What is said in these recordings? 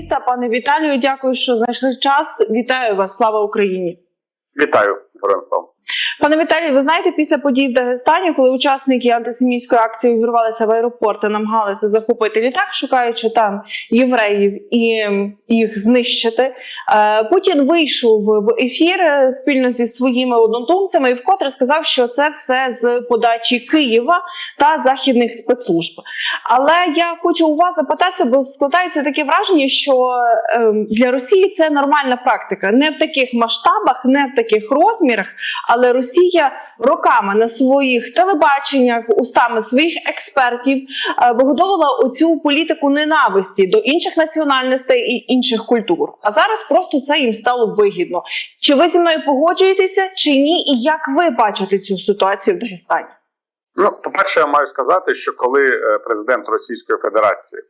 міста. Пане Віталію, дякую, що знайшли час. Вітаю вас! Слава Україні! Вітаю, героям. Пане Віталію, ви знаєте, після подій в Дагестані, коли учасники антисемітської акції увірвалися в аеропорт і намагалися захопити літак, шукаючи там євреїв і їх знищити, е, Путін вийшов в ефір е, спільно зі своїми однодумцями і вкотре сказав, що це все з подачі Києва та західних спецслужб. Але я хочу у вас запитатися, бо складається таке враження, що ем, для Росії це нормальна практика, не в таких масштабах, не в таких розмірах. Але Росія роками на своїх телебаченнях, устами своїх експертів е, вигодовувала оцю політику ненависті до інших національностей і інших культур. А зараз просто це їм стало вигідно. Чи ви зі мною погоджуєтеся, чи ні? І як ви бачите цю ситуацію в Дагестані? Ну, по-перше, я маю сказати, що коли е, президент Російської Федерації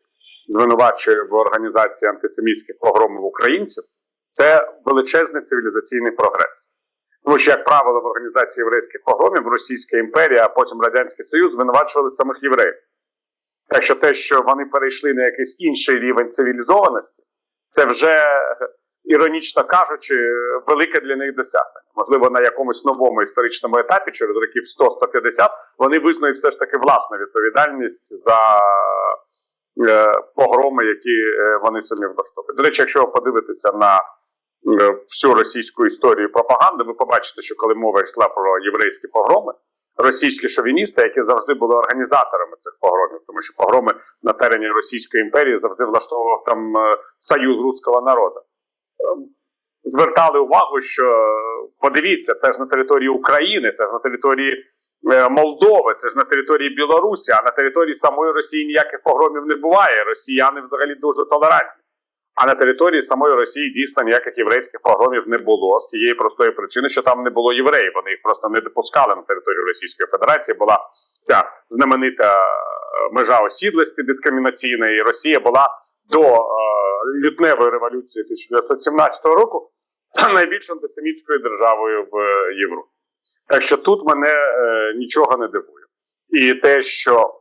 звинувачує в організації антисемітських погромів українців, це величезний цивілізаційний прогрес. Тому що, як правило, в організації єврейських погромів Російська імперія, а потім Радянський Союз звинувачували самих євреїв. Так що те, що вони перейшли на якийсь інший рівень цивілізованості, це вже, іронічно кажучи, велике для них досягнення. Можливо, на якомусь новому історичному етапі, через років 100-150, вони визнають все ж таки власну відповідальність за е, погроми, які е, вони самі влаштовують. До речі, якщо ви подивитеся на е, всю російську історію і пропаганду, ви побачите, що коли мова йшла про єврейські погроми, російські шовіністи, які завжди були організаторами цих погромів, тому що погроми на терені Російської імперії завжди влаштовував там е, союз руського народу. Е, Звертали увагу, що е, подивіться, це ж на території України, це ж на території е, Молдови, це ж на території Білорусі, а на території самої Росії ніяких погромів не буває. Росіяни взагалі дуже толерантні. А на території самої Росії дійсно ніяких єврейських погромів не було з тієї простої причини, що там не було євреїв. Вони їх просто не допускали на територію Російської Федерації. Була ця знаменита е, межа осідлості дискримінаційної. І Росія була до е, лютневої революції 1917 року найбільш антисемітською державою в е, Європі. Так що тут мене е, нічого не дивує. І те, що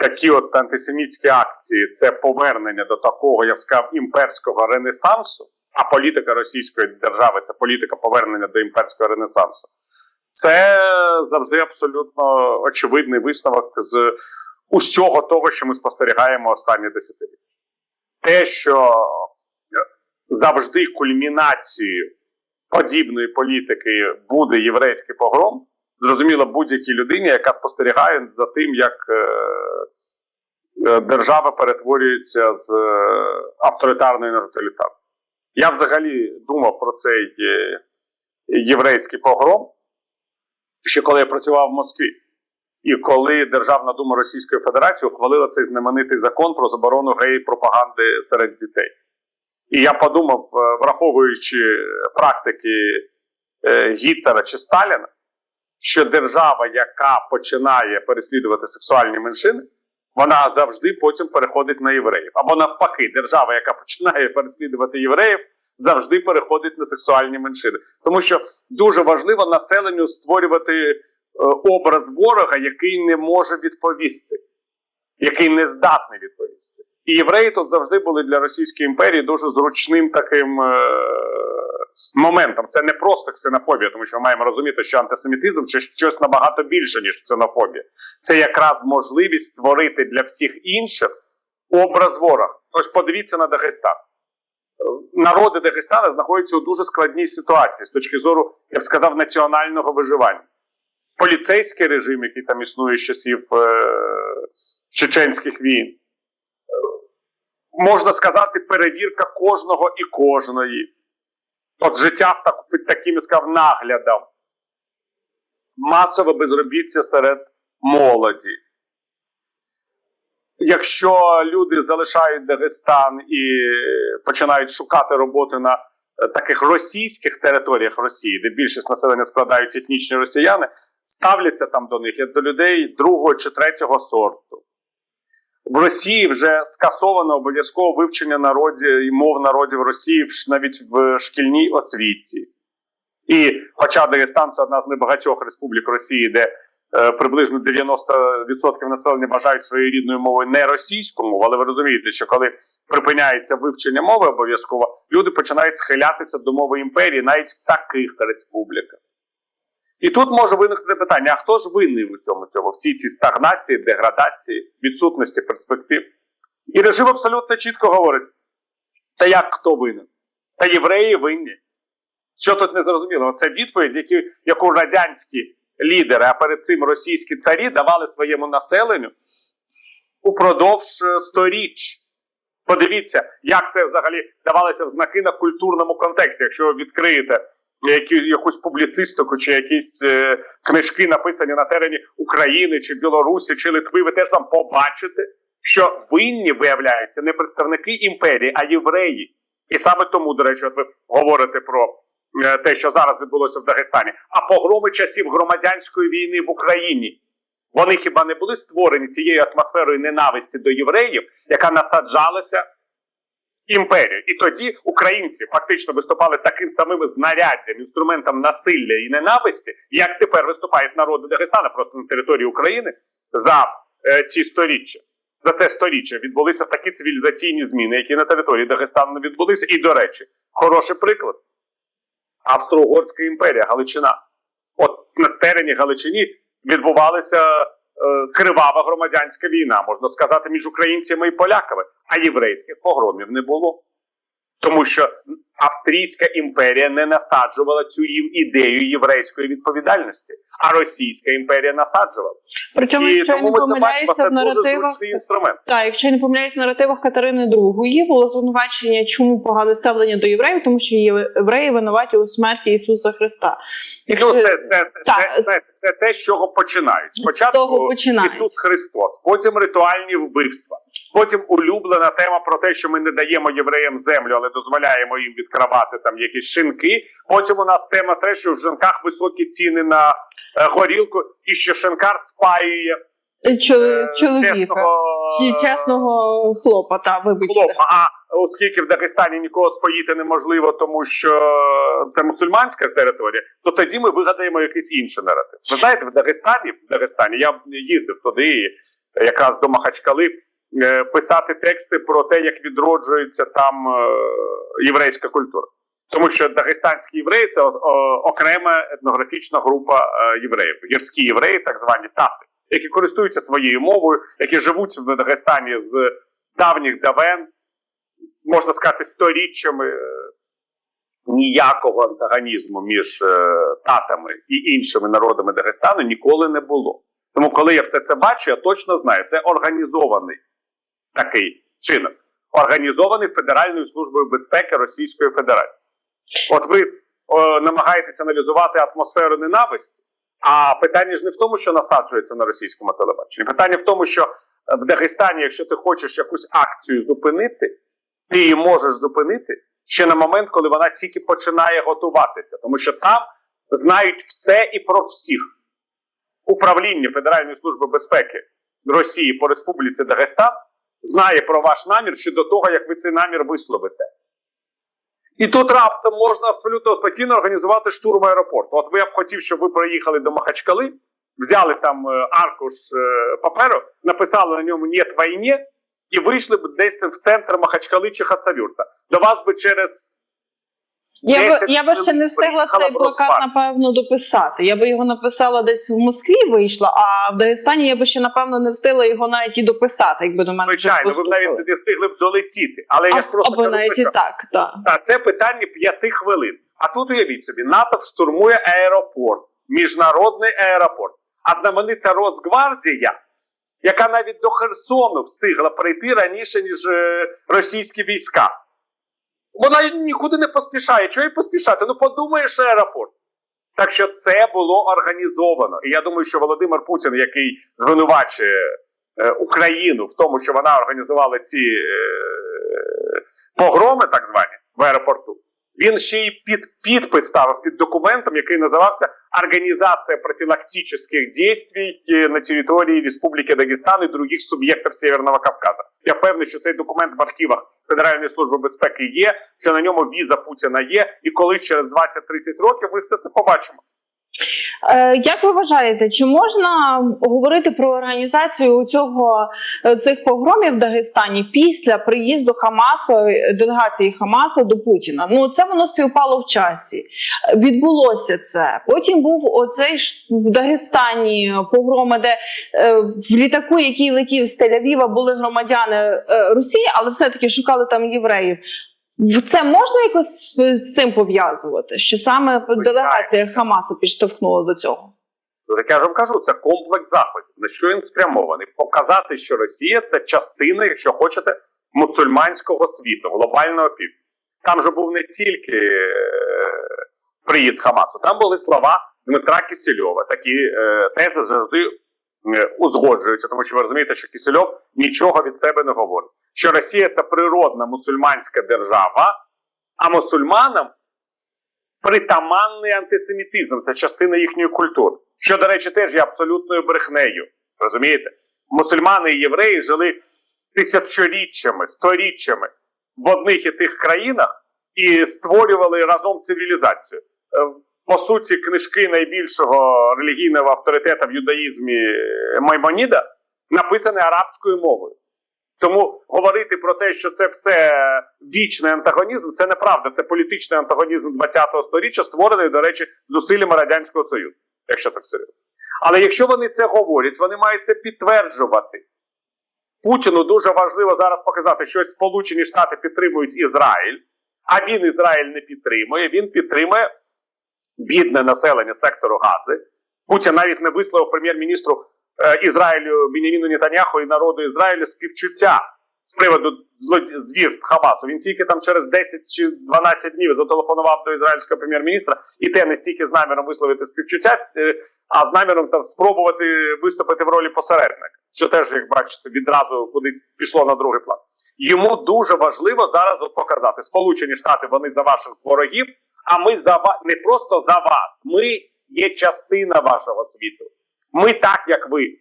такі от антисемітські акції це повернення до такого, я б сказав, імперського ренесансу, а політика Російської держави це політика повернення до імперського ренесансу. Це завжди абсолютно очевидний висновок з усього того, що ми спостерігаємо останні десятиліття. Те, що завжди кульмінацією подібної політики буде єврейський погром, зрозуміло будь-якій людині, яка спостерігає за тим, як е, е, держава перетворюється з е, авторитарної на тоталітарну. Я взагалі думав про цей єврейський погром, ще коли я працював в Москві. І коли Державна дума Російської Федерації ухвалила цей знаменитий закон про заборону геї-пропаганди серед дітей. І я подумав, враховуючи практики Гітлера чи Сталіна, що держава, яка починає переслідувати сексуальні меншини, вона завжди потім переходить на євреїв. Або навпаки, держава, яка починає переслідувати євреїв, завжди переходить на сексуальні меншини. Тому що дуже важливо населенню створювати е, образ ворога, який не може відповісти, який не здатний відповісти. І євреї тут завжди були для Російської імперії дуже зручним таким е, моментом. Це не просто ксенофобія, тому що ми маємо розуміти, що антисемітизм це щось набагато більше, ніж ксенофобія. Це якраз можливість створити для всіх інших образ ворога. Ось подивіться на Дагестан. Народи Дагестана знаходяться у дуже складній ситуації з точки зору, я б сказав, національного виживання. Поліцейський режим, який там існує з часів е, чеченських війн можна сказати, перевірка кожного і кожної. От життя в так, під таким я сказав, наглядом. Масове безробіття серед молоді. Якщо люди залишають Дагестан і починають шукати роботи на е, таких російських територіях Росії, де більшість населення складають етнічні росіяни, ставляться там до них як до людей другого чи третього сорту. В Росії вже скасовано обов'язково вивчення народів і мов народів Росії навіть в шкільній освіті. І, хоча Дагестан це одна з небагатьох республік Росії, де е, приблизно 90% населення вважають своєю рідною мовою не російську мову, але ви розумієте, що коли припиняється вивчення мови обов'язково, люди починають схилятися до мови імперії навіть в таких республіках. І тут може виникнути питання: а хто ж винний у цьому цьому, в цій цій стагнації, деградації, відсутності перспектив? І режим абсолютно чітко говорить: та як хто винен? Та євреї винні. Що тут не зрозуміло? Це відповідь, які, яку радянські лідери, а перед цим російські царі давали своєму населенню упродовж е, сторіч. Подивіться, як це взагалі давалося в знаки на культурному контексті. Якщо ви відкриєте які, якусь публіцистику чи якісь е, книжки, написані на терені України чи Білорусі чи Литви, ви теж там побачите, що винні виявляються не представники імперії, а євреї. І саме тому, до речі, от ви говорите про е, те, що зараз відбулося в Дагестані, а погроми часів громадянської війни в Україні. Вони хіба не були створені цією атмосферою ненависті до євреїв, яка насаджалася імперію. І тоді українці фактично виступали таким самим знаряддям, інструментом насилля і ненависті, як тепер виступають народи Дагестана просто на території України за е, ці сторіччя. За це сторіччя відбулися такі цивілізаційні зміни, які на території Дагестану відбулися. І, до речі, хороший приклад: Австро-Угорська імперія, Галичина. От на терені Галичині відбувалася е, кривава громадянська війна, можна сказати, між українцями і поляками, а єврейських погромів не було. Тому що Австрійська імперія не насаджувала цю ідею єврейської відповідальності, а Російська імперія насаджувала. Причому, І якщо я не це бачимо, помиляюся, це в дуже наративах зручний інструмент. Так, якщо я не помиляюсь, в наративах Катерини II було звинувачення, чому погане ставлення до євреїв, тому що євреї винуваті у смерті Ісуса Христа. Ну, це, це, це, це, це те, з чого починають. Спочатку починають. Ісус Христос, потім ритуальні вбивства, потім улюблена тема про те, що ми не даємо євреям землю, але дозволяємо їм відкривати там якісь шинки. Потім у нас тема те, що в шинках високі ціни на е, горілку, і що шинкар спаює е, чоловіка чесного, Чи чесного хлопа, та вибачте. хлопа. А оскільки в Дагестані нікого споїти неможливо, тому що це мусульманська територія, то тоді ми вигадаємо якийсь інший наратив. Ви знаєте, в Дагестані, в Дагестані я їздив туди, і якраз до Махачкали, е, писати тексти про те, як відроджується там е, єврейська культура. Тому що дагестанські євреї це окрема етнографічна група е, євреїв, гірські євреї, так звані тати, які користуються своєю мовою, які живуть в Дагестані з давніх давен, можна сказати, сторіччями е, ніякого антагонізму між е, татами і іншими народами Дагестану ніколи не було. Тому, коли я все це бачу, я точно знаю, це організований такий чинок, організований Федеральною службою безпеки Російської Федерації. От ви о, намагаєтесь аналізувати атмосферу ненависті, а питання ж не в тому, що насаджується на російському телебаченні. Питання в тому, що в Дагестані, якщо ти хочеш якусь акцію зупинити, ти її можеш зупинити ще на момент, коли вона тільки починає готуватися, тому що там знають все і про всіх. Управління Федеральної служби безпеки Росії по Республіці Дагестан знає про ваш намір ще до того, як ви цей намір висловите. І тут раптом можна абсолютно спокійно організувати штурм аеропорту. От ви б хотів, щоб ви приїхали до Махачкали, взяли там е, аркуш е, паперу, написали на ньому «Нєт війні» і вийшли б десь в центр Махачкали чи Хасавюрта. До вас би через Я би, я би ще не встигла цей б плакат, напевно, дописати. Я би його написала десь в Москві вийшла, а в Дагестані я би ще, напевно, не встигла його навіть і дописати, якби до мене звичайно, ви б навіть не встигли б долетіти. Але я ж просто Або кажу, навіть що і так, так. Та це питання п'яти хвилин. А тут уявіть собі, НАТО штурмує аеропорт, міжнародний аеропорт. А знаменита Росгвардія, яка навіть до Херсону встигла прийти раніше, ніж е, російські війська. Вона нікуди не поспішає. Чого їй поспішати? Ну подумаєш аеропорт. Так що це було організовано. І я думаю, що Володимир Путін, який звинувачує е, Україну в тому, що вона організувала ці е, погроми, так звані, в аеропорту, він ще й під підпис ставив під документом, який називався Організація профилактических действий на території Республіки Дагестан і других суб'єктів Северного Кавказа. Я впевнений, що цей документ в архівах Федеральної служби безпеки є, що на ньому віза Путіна є, і коли через 20-30 років ми все це побачимо. Е, Як ви вважаєте, чи можна говорити про організацію цього е, цих погромів в Дагестані після приїзду Хамасу е, делегації Хамасу до Путіна? Ну це воно співпало в часі. Відбулося це. Потім був оцей ж в Дагестані погроми, де в літаку, який летів з Тель-Авіва, були громадяни Росії, але все-таки шукали там євреїв. Це можна якось з- з цим пов'язувати, що саме делегація Хамасу підштовхнула до цього? Ну, Так я ж вам кажу, це комплекс заходів. На що він спрямований? Показати, що Росія це частина, якщо хочете, мусульманського світу, глобального півдня. Там же був не тільки е, приїзд Хамасу, там були слова Дмитра Кисельова. Такі е, тези завжди е, узгоджуються, тому що ви розумієте, що Кисельов нічого від себе не говорить. Що Росія це природна мусульманська держава, а мусульманам притаманний антисемітизм, це частина їхньої культури. Що, до речі, теж є абсолютною брехнею. Розумієте? Мусульмани і євреї жили тисячоріччями, сторіччями в одних і тих країнах і створювали разом цивілізацію. Е, По суті, книжки найбільшого релігійного авторитета в юдаїзмі Маймоніда написані арабською мовою. Тому говорити про те, що це все вічний антагонізм, це неправда. Це політичний антагонізм 20-го сторіччя, створений, до речі, зусиллями Радянського Союзу, якщо так серйозно. Але якщо вони це говорять, вони мають це підтверджувати. Путіну дуже важливо зараз показати, що Сполучені Штати підтримують Ізраїль, а він Ізраїль не підтримує. Він підтримує бідне населення сектору Гази. Путін навіть не висловив прем'єр-міністру Ізраїлю Біняміну Нетаньяху і народу Ізраїлю співчуття з приводу звірств Хамасу. Він тільки там через 10 чи 12 днів зателефонував до ізраїльського прем'єр-міністра, і те не стільки з наміром висловити співчуття, е, а з наміром там спробувати виступити в ролі посередника, що теж, як бачите, відразу кудись пішло на другий план. Йому дуже важливо зараз показати: Сполучені Штати вони за ваших ворогів, а ми за вас не просто за вас. Ми є частина вашого світу. Ми так, як ви,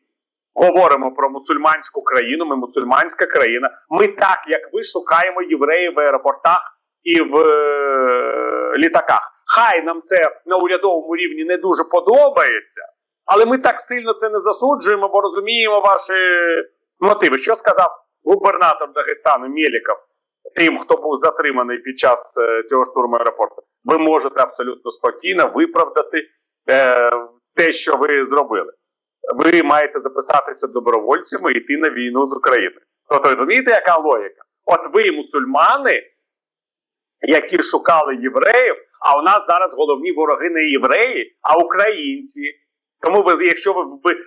говоримо про мусульманську країну. Ми мусульманська країна. Ми так, як ви, шукаємо євреїв в аеропортах і в е, літаках. Хай нам це на урядовому рівні не дуже подобається, але ми так сильно це не засуджуємо, бо розуміємо ваші мотиви. Що сказав губернатор Дагестану Мєліков тим, хто був затриманий під час е, цього штурму аеропорту? Ви можете абсолютно спокійно виправдати е, те, що ви зробили. Ви маєте записатися добровольцями і йти на війну з Україною. Тобто, розумієте, яка логіка? От ви, мусульмани, які шукали євреїв, а у нас зараз головні вороги не євреї, а українці. Тому ви, якщо ви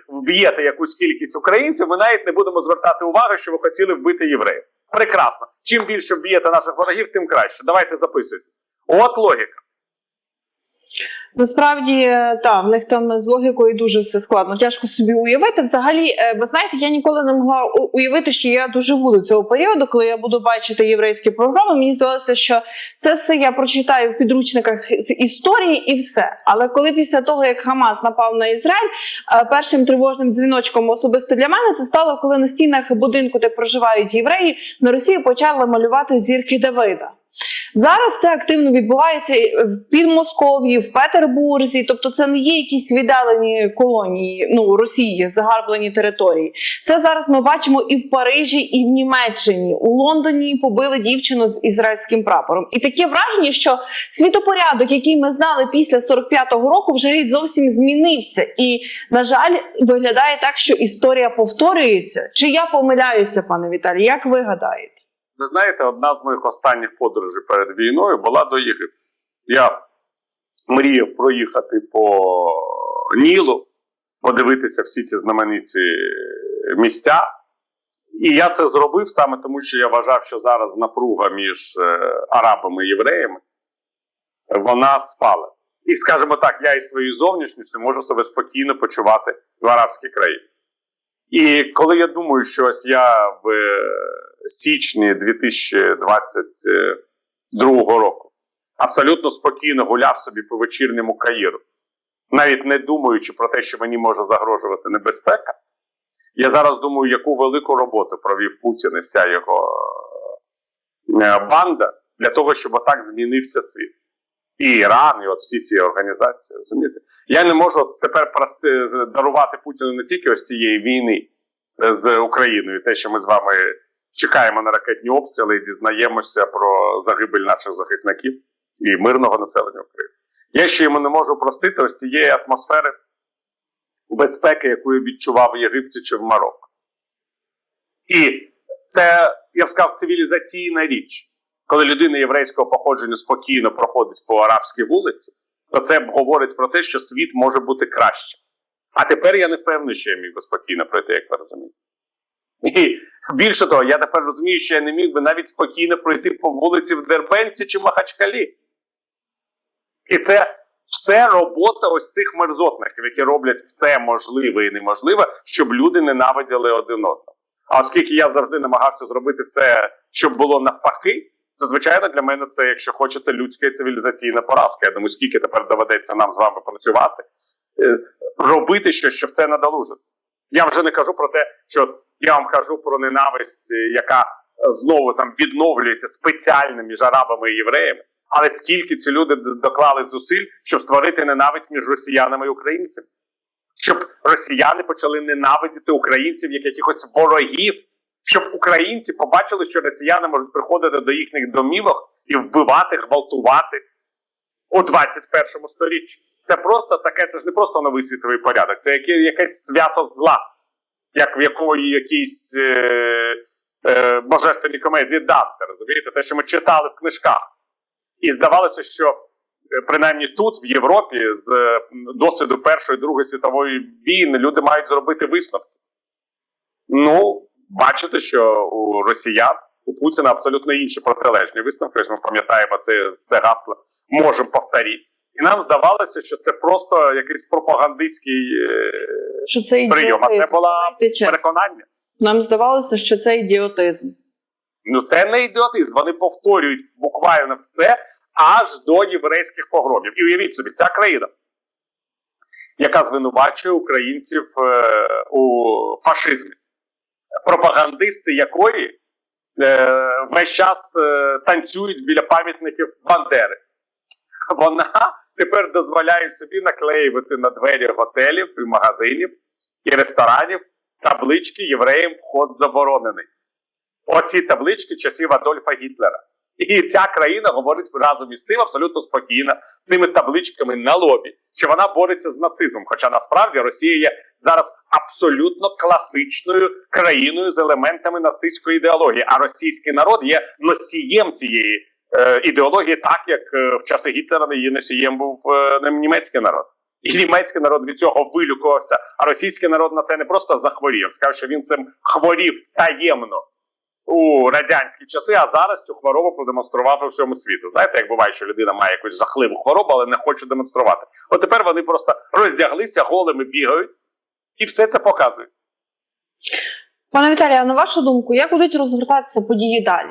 вб'єте якусь кількість українців, ми навіть не будемо звертати увагу, що ви хотіли вбити євреїв. Прекрасно. Чим більше вб'єте наших ворогів, тим краще. Давайте записуйте. От логіка. Насправді, е, та в них там з логікою дуже все складно. Тяжко собі уявити. Взагалі, е, ви знаєте, я ніколи не могла уявити, що я доживу до цього періоду, коли я буду бачити єврейські програми. Мені здавалося, що це все я прочитаю в підручниках з історії і все. Але коли після того, як Хамас напав на Ізраїль, е, першим тривожним дзвіночком особисто для мене це стало, коли на стінах будинку, де проживають євреї, на Росії почали малювати зірки Давида. Зараз це активно відбувається в Підмосков'ї, в Петербурзі. Тобто, це не є якісь віддалені колонії ну Росії, загарблені території. Це зараз ми бачимо і в Парижі, і в Німеччині. У Лондоні побили дівчину з ізраїльським прапором. І таке враження, що світопорядок, який ми знали після 45-го року, вже геть зовсім змінився. І на жаль, виглядає так, що історія повторюється. Чи я помиляюся, пане Віталій? Як ви гадаєте? Ви знаєте, одна з моїх останніх подорожей перед війною була до Єгипту. Я мріяв проїхати по Нілу, подивитися всі ці знамениті місця. І я це зробив саме тому, що я вважав, що зараз напруга між е, арабами і євреями вона спала. І, скажімо так, я із своєю зовнішністю можу себе спокійно почувати в арабській країні. І коли я думаю, що ось я в е, січні 2022 року абсолютно спокійно гуляв собі по вечірньому Каїру, навіть не думаючи про те, що мені може загрожувати небезпека, я зараз думаю, яку велику роботу провів Путін і вся його е, банда для того, щоб отак змінився світ. І Іран, і от всі ці організації. Розумієте? Я не можу тепер прости, дарувати Путіну не тільки ось цієї війни е, з Україною, те, що ми з вами чекаємо на ракетні обстріли і дізнаємося про загибель наших захисників і мирного населення України. Я ще йому не можу простити ось цієї атмосфери безпеки, яку відчував в Єгипті чи в Марокко. І це, я б сказав, цивілізаційна річ. Коли людина єврейського походження спокійно проходить по арабській вулиці, то це говорить про те, що світ може бути краще. А тепер я не впевнений, що я міг би спокійно пройти, як ви розумієте. І більше того, я тепер розумію, що я не міг би навіть спокійно пройти по вулиці в Дербенці чи Махачкалі. І це все робота ось цих мерзотників, які роблять все можливе і неможливе, щоб люди ненавиділи один одного. А оскільки я завжди намагався зробити все, щоб було навпаки, то звичайно для мене це, якщо хочете, людська цивілізаційна поразка. Я думаю, скільки тепер доведеться нам з вами працювати, е, робити щось, щоб це надолужити. Я вже не кажу про те, що я вам кажу про ненависть, е, яка е, знову там відновлюється спеціально між арабами і євреями. Але скільки ці люди доклали зусиль, щоб створити ненависть між росіянами і українцями, щоб росіяни почали ненавидіти українців як якихось ворогів, щоб українці побачили, що росіяни можуть приходити до їхніх домівок і вбивати, гвалтувати у 21 сторіччі. Це просто таке, це ж не просто новий світовий порядок, це яке, якесь свято зла, як в якої якійсь е, е, божественній комедії Данте, розумієте, те, що ми читали в книжках. І здавалося, що е, принаймні тут, в Європі, з е, досвіду Першої Другої світової війни, люди мають зробити висновки. Ну, бачите, що у росіян, у Путіна абсолютно інші протилежні висновки. Ось ми пам'ятаємо це, це гасло, можемо повторити. І нам здавалося, що це просто якийсь пропагандистський е, Що це прийом. А це була переконання. Нам здавалося, що це ідіотизм. Ну це не ідіотизм. Вони повторюють буквально все аж до єврейських погромів. І уявіть собі, ця країна, яка звинувачує українців е, у фашизмі, пропагандисти якої е, весь час е, танцюють біля пам'ятників Бандери. Вона тепер дозволяє собі наклеювати на двері готелів і магазинів і ресторанів таблички євреям вход заборонений. Оці таблички часів Адольфа Гітлера. І ця країна говорить разом із цим абсолютно спокійно, з цими табличками на лобі, що вона бореться з нацизмом. Хоча насправді Росія є зараз абсолютно класичною країною з елементами нацистської ідеології, а російський народ є носієм цієї е, ідеології, так як е, в часи Гітлера її носієм був е, німецький народ. І німецький народ від цього вилюкувався, а російський народ на це не просто захворів. Скажу, що він цим хворів таємно у радянські часи, а зараз цю хворобу продемонстрував у всьому світу. Знаєте, як буває, що людина має якусь жахливу хворобу, але не хоче демонструвати. От тепер вони просто роздяглися, голими бігають і все це показують. Пане Віталію, а на вашу думку, як будуть розгортатися події далі?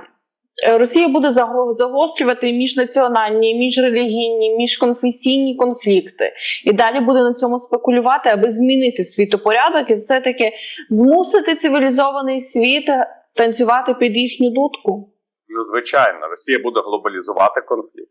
Е, Росія буде загострювати міжнаціональні, міжрелігійні, міжконфесійні конфлікти, і далі буде на цьому спекулювати, аби змінити світопорядок і все-таки змусити цивілізований світ танцювати під їхню дудку. Ну, звичайно, Росія буде глобалізувати конфлікт.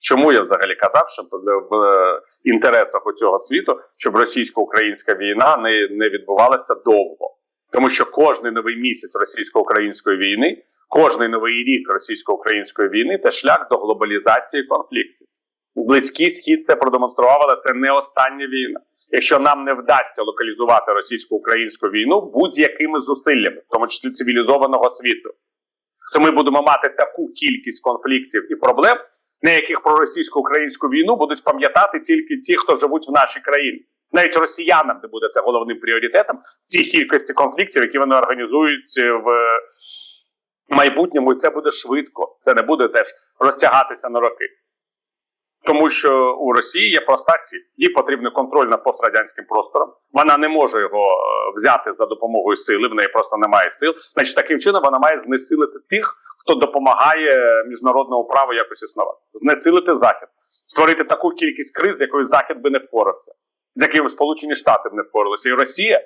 Чому я взагалі казав, що в- інтересах у цього світу, щоб російсько-українська війна не, не відбувалася довго? Тому що кожний новий місяць російсько-української війни, кожний новий рік російсько-української війни це шлях до глобалізації конфліктів. Близький схід це продемонстрував, але це не остання війна. Якщо нам не вдасться локалізувати російсько-українську війну будь-якими зусиллями, в тому числі цивілізованого світу, то ми будемо мати таку кількість конфліктів і проблем, на яких про російсько-українську війну будуть пам'ятати тільки ті, хто живуть в нашій країні. Навіть росіянам не буде це головним пріоритетом в цій кількості конфліктів, які вони організують в майбутньому, і це буде швидко. Це не буде теж розтягатися на роки. Тому що у Росії є проста ціль. Їй потрібен контроль над пострадянським простором. Вона не може його е, взяти за допомогою сили. В неї просто немає сил. Значить, таким чином вона має знесилити тих, хто допомагає міжнародному праву якось існувати. Знесилити захід, створити таку кількість криз, якою захід би не впорався, з якими Сполучені Штати б не впоралися. І Росія,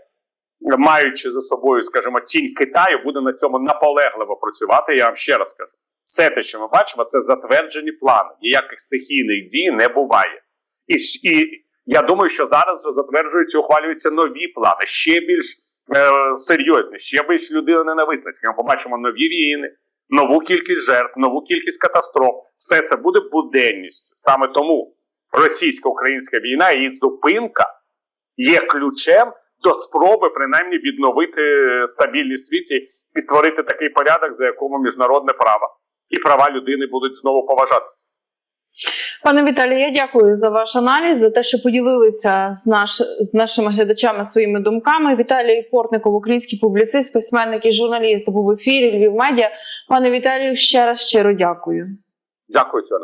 маючи за собою, скажімо, тінь Китаю, буде на цьому наполегливо працювати. Я вам ще раз кажу. Все те, що ми бачимо, це затверджені плани. Ніяких стихійних дій не буває. І, і я думаю, що зараз вже затверджуються, ухвалюються нові плани, ще більш е, серйозні, ще більш людиноненависницькі. Ми побачимо нові війни, нову кількість жертв, нову кількість катастроф. Все це буде буденністю. Саме тому російсько-українська війна і зупинка є ключем до спроби принаймні відновити стабільність світі і створити такий порядок, за якому міжнародне право і права людини будуть знову поважатися. Пане Віталію, я дякую за ваш аналіз, за те, що поділилися з, наш, з нашими глядачами своїми думками. Віталій Портников, український публіцист, письменник і журналіст, був в ефірі Львів Медіа. Пане Віталію, ще раз щиро дякую. Дякую, цього